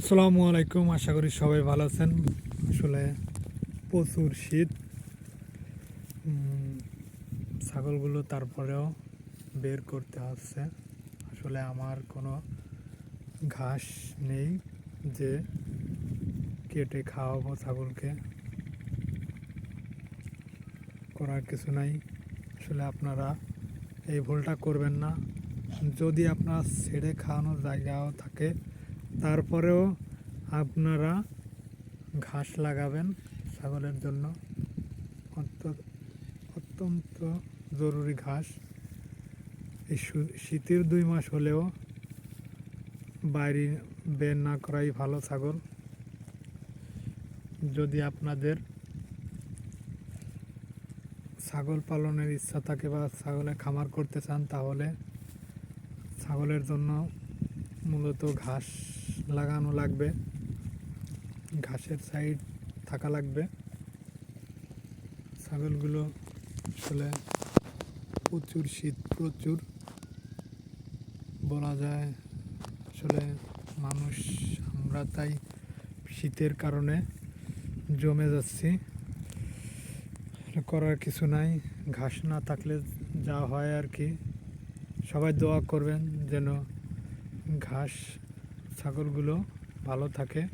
আসসালামু আলাইকুম, আশা করি সবাই ভালো আছেন। আসলে প্রচুর শীত। ছাগলগুলো তারপরেও বের করতে হচ্ছে। আসলে আমার কোনো ঘাস নেই যে কেটে খাওয়াবো ছাগলকে। করার কিছু নাই। আসলে আপনারা এই ভুলটা করবেন না। যদি আপনার ছেড়ে খাওয়ানোর জায়গাও থাকে তারপরেও আপনারা ঘাস লাগাবেন ছাগলের জন্য। অত্য- অত্যন্ত জরুরি ঘাস। এই শীতের দুই মাস হলেও বাইরে বের না করাই ভালো ছাগল। যদি আপনাদের ছাগল পালনের ইচ্ছা থাকে বা ছাগলের খামার করতে চান, তাহলে ছাগলের জন্য মূলত ঘাস লাগানো লাগবে। ঘাসের সাইড থাকা লাগবে। ছাগলগুলো আসলে প্রচুর শীত প্রচুর। বলা যায় আসলে মানুষ, আমরা তাই শীতের কারণে জমে যাচ্ছি। করার কিছু নাই, ঘাস না থাকলে যা হয় আর কি। সবাই দোয়া করবেন যেন ঘাস, ছাগলগুলো ভালো থাকে,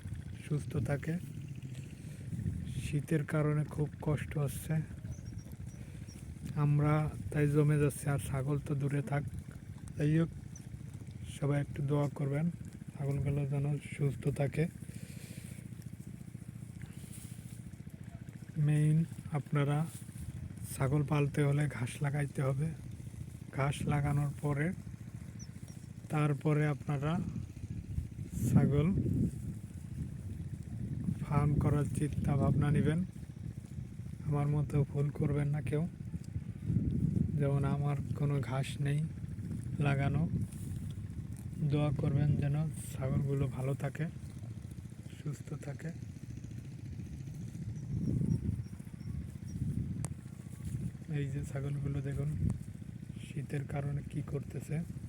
সুস্থ থাকে। শীতের কারণে খুব কষ্ট হচ্ছে। আমরা তাই জমে যাচ্ছি, আর ছাগল তো দূরে থাক। যাই হোক, সবাই একটু দোয়া করবেন, ছাগলগুলো যেন সুস্থ থাকে। মেইন আপনারা ছাগল পালতে হলে ঘাস লাগাইতে হবে। ঘাস লাগানোর পরে তারপরে আপনারা ছাগল ফার্ম করার চিন্তা ভাবনা নেবেন। আমার মতো ভুল করবেন না কেউ। যেমন আমার কোনো ঘাস নেই লাগানো। দোয়া করবেন যেন ছাগলগুলো ভালো থাকে, সুস্থ থাকে। এই যে ছাগলগুলো দেখুন, শীতের কারণে কি করতেছে।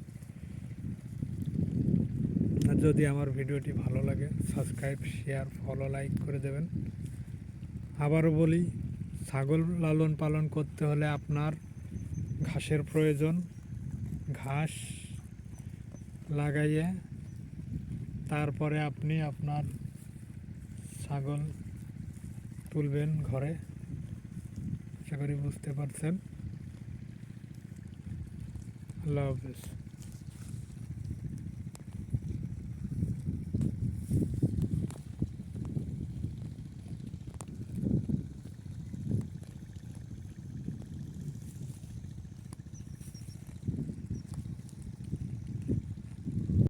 যদি আমার ভিডিওটি ভালো লাগে সাবস্ক্রাইব শেয়ার ফলো লাইক করে দেবেন। আবারও বলি, ছাগল লালন পালন করতে হলে আপনার ঘাসের প্রয়োজন। ঘাস লাগাইয়ে তারপরে আপনি আপনার ছাগল তুলবেন ঘরে। আশা করি বুঝতে পারছেন। আল্লাহ হাফেজ।